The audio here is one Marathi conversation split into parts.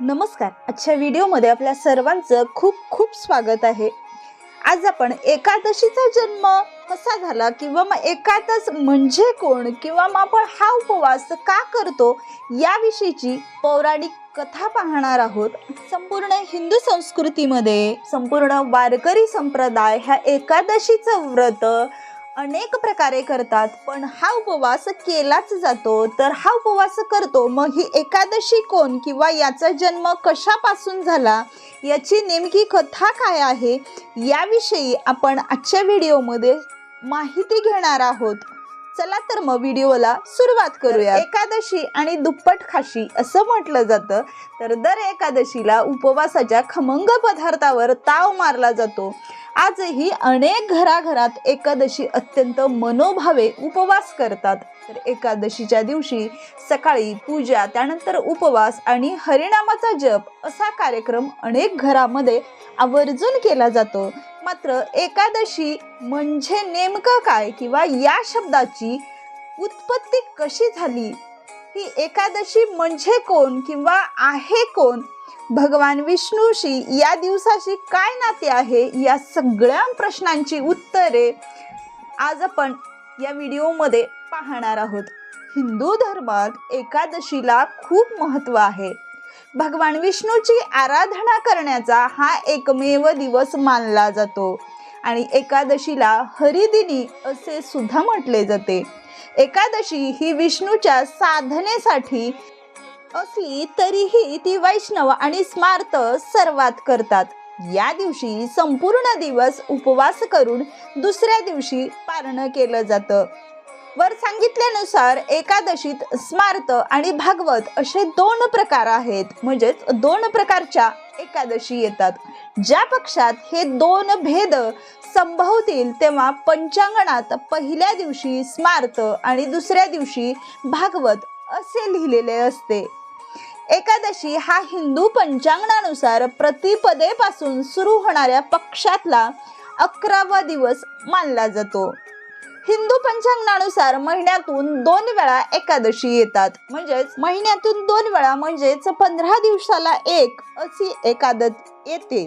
नमस्कार. आजच्या व्हिडिओमध्ये आपल्या सर्वांचं खूप खूप स्वागत आहे. आज आपण एकादशीचा जन्म कसा झाला किंवा मग एकादश म्हणजे कोण किंवा मग आपण हा उपवास का करतो याविषयीची पौराणिक कथा पाहणार आहोत. संपूर्ण हिंदू संस्कृतीमध्ये संपूर्ण वारकरी संप्रदाय ह्या एकादशीचं व्रत अनेक प्रकारे करतात पण हा उपवास केलाच जातो. तर हा उपवास करतो. मग ही एकादशी कोण किंवा याचा जन्म कशापासून झाला? याची नेमकी कथा काय आहे? याविषयी आपण आजच्या व्हिडिओमध्ये माहिती घेणार आहोत. चला तर मग व्हिडिओला सुरुवात करूया. एकादशी आणि दुप्पट खाशी असं म्हटलं जातं. तर दर एकादशीला उपवासाच्या खमंग पदार्थावर ताव मारला जातो. आजही अनेक घराघरात एकादशी अत्यंत मनोभावे उपवास करतात. तर एकादशीच्या दिवशी सकाळी पूजा त्यानंतर उपवास आणि हरिनामाचा जप असा कार्यक्रम अनेक घरामध्ये आवर्जून केला जातो. मात्र एकादशी म्हणजे नेमकं काय किंवा या शब्दाची उत्पत्ती कशी झाली? ही एकादशी म्हणजे कोण किंवा आहे कोण? भगवान विष्णूशी या दिवसाशी काय नाते आहे? या सगळ्या प्रश्नांची उत्तरे आज आपण या व्हिडिओमध्ये पाहणार आहोत. हिंदू धर्मात एकादशीला खूप महत्त्व आहे. भगवान विष्णूची आराधना करण्याचा हा एकमेव दिवस मानला जातो आणि एकादशीला हरिदिनी असे सुद्धा म्हटले जाते. एकादशी ही विष्णूच्या साधनेसाठी असली तरीही ती वैष्णव आणि स्मार्त सर्वात करतात. या दिवशी संपूर्ण दिवस उपवास करून दुसऱ्या दिवशी पारणं केलं जातं. वर सांगितल्यानुसार एकादशीत स्मार्त आणि भागवत असे दोन प्रकार आहेत. म्हणजेच दोन प्रकारच्या एकादशी येतात. ज्या पक्षात हे दोन भेद संभवतील तेव्हा पंचांगणात पहिल्या दिवशी स्मार्त आणि दुसऱ्या दिवशी भागवत असे लिहिलेले असते. एकादशी हा हिंदू पंचांगणानुसार प्रतिपदेपासून सुरू होणाऱ्या पक्षातला अकरावा दिवस मानला जातो. हिंदू पंचांगानुसार महिन्यातून दोन वेळा एकादशी येतात. म्हणजेच महिन्यातून दोन वेळा म्हणजेच पंधरा दिवसाला एक अशी एकादत येते.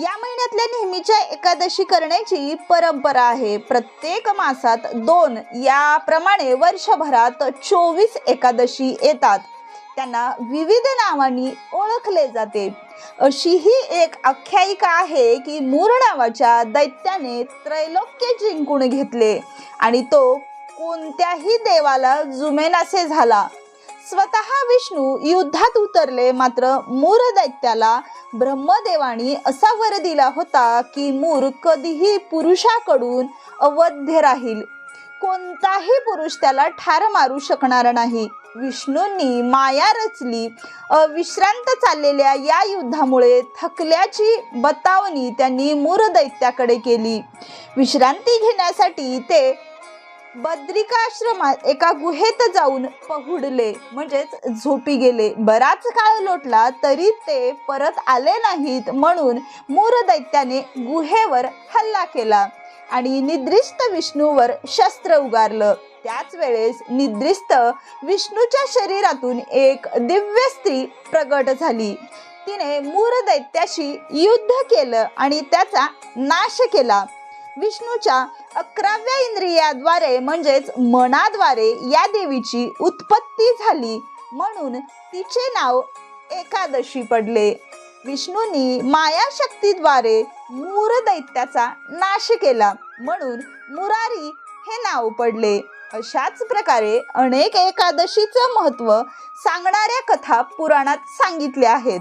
या महिन्यातल्या नेहमीच्या एकादशी करण्याची परंपरा आहे. प्रत्येक मासात दोन याप्रमाणे वर्षभरात चोवीस एकादशी येतात. त्यांना विविध नावांनी ओळखले जाते. अशी ही एक आख्यायिका आहे की मूर नावाच्या दैत्याने त्रैलोक्य जिंकून घेतले आणि तो कोणत्याही देवाला जुमेनासे झाला. स्वतः विष्णू युद्धात उतरले मात्र मूर दैत्याला ब्रह्मदेवानी असा वर दिला होता की मूर कधीही पुरुषाकडून अवध्य राहील. कोणताही पुरुष त्याला ठार मारू शकणार नाही. विष्णूंनी माया रचली. विश्रांत चाललेल्या या युद्धामुळे थकल्याची बतावणी त्यांनी मूर दैत्याकडे केली. विश्रांती घेण्यासाठी ते बद्रिकाश्रमात एका गुहेत जाऊन पहुडले म्हणजेच झोपी गेले. बराच काळ लोटला तरी ते परत आले नाहीत म्हणून मूर दैत्याने गुहेवर हल्ला केला आणि निद्रिस्त विष्णूवर शस्त्र उगारलं. त्याच वेळेस निद्रिस्त विष्णूच्या शरीरातून एक दिव्य स्त्री प्रगट झाली. तिने मूर दैत्याशी युद्ध केलं आणि त्याचा नाश केला. विष्णूच्या अकराव्या इंद्रियाद्वारे म्हणजेच मनाद्वारे या देवीची उत्पत्ती झाली. म्हणून तिचे नाव एकादशी पडले. विष्णूंनी माया शक्तीद्वारे मूर दैत्याचा नाश केला. म्हणून मुरारी हे नाव पडले. अशाच प्रकारे अनेक एकादशीचं महत्त्व सांगणाऱ्या कथा पुराणात सांगितल्या आहेत.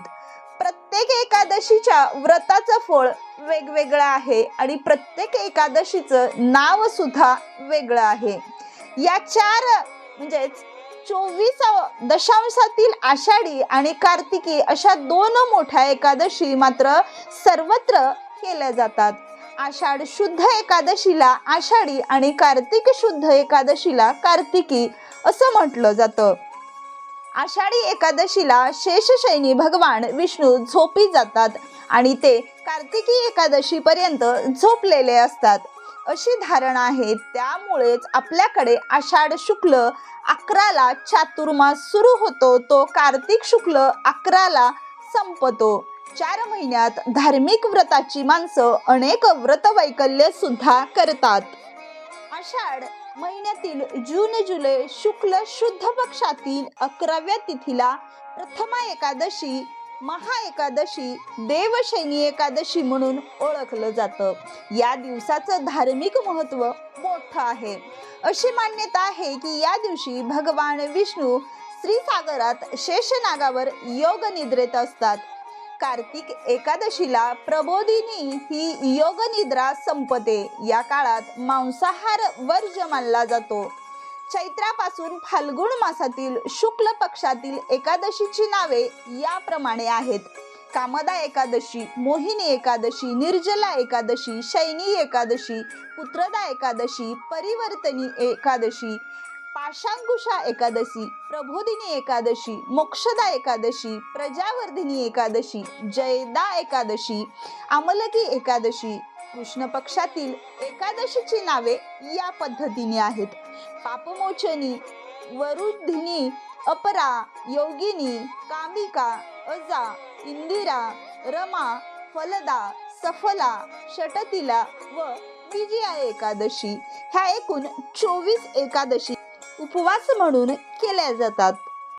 प्रत्येक एकादशीच्या व्रताचं फळ वेगवेगळं आहे आणि प्रत्येक एकादशीचं नाव सुद्धा वेगळं आहे. या चार म्हणजेच चोवीस दशांशातील आषाढी आणि कार्तिकी अशा दोन मोठ्या एकादशी मात्र सर्वत्र केल्या जातात. आषाढ शुद्ध एकादशीला आषाढी आणि कार्तिक शुद्ध एकादशीला कार्तिकी असं म्हटलं जातं. आषाढी एकादशीला शेषशैनी भगवान विष्णू झोपी जातात आणि ते कार्तिकी एकादशीपर्यंत झोपलेले असतात. अशी धारणा आहे. त्यामुळेच आपल्याकडे आषाढ शुक्ल अकराला चातुर्मास सुरू होतो. तो कार्तिक शुक्ल अकराला संपतो. चार महिन्यात धार्मिक व्रताची माणसं अनेक व्रत वैकल्य सुद्धा करतात. आषाढ महिन्यातील जून जुलै शुक्ल शुद्ध पक्षातील अकराव्या तिथीला प्रथमा एकादशी महा एकादशी देवशैनी एकादशी म्हणून ओळखलं जातं. या दिवसाचं धार्मिक महत्त्व मोठं आहे. अशी मान्यता आहे की या दिवशी भगवान विष्णू श्रीसागरात शेषनागावर योग निद्रेत असतात. कार्तिक एकादशीला प्रबोधिनी ही योग निद्रा संपते. या काळात मांसाहार वर्ज मानला जातो. चैत्रापासून फाल्गुन मासातील शुक्ल पक्षातील एकादशीची नावे याप्रमाणे आहेत. कामदा एकादशी मोहिनी एकादशी निर्जला एकादशी शैनी एकादशी पुत्रदा एकादशी परिवर्तनी एकादशी पाशांकुशा एकादशी प्रबोधिनी एकादशी मोक्षदा एकादशी प्रजावर्धिनी एकादशी जयदा एकादशी अमलकी एकादशी. कृष्ण पक्षातील एकादशीची नावे या पद्धतीने आहेत. पापमोचनी वरुधिनी अपरा योगिनी कामिका अजा इंदिरा रमा फलदा सफला षटतिला व विजया एकादशी. ह्या एकूण चोवीस एकादशी उपवास म्हणून केल्या जातात.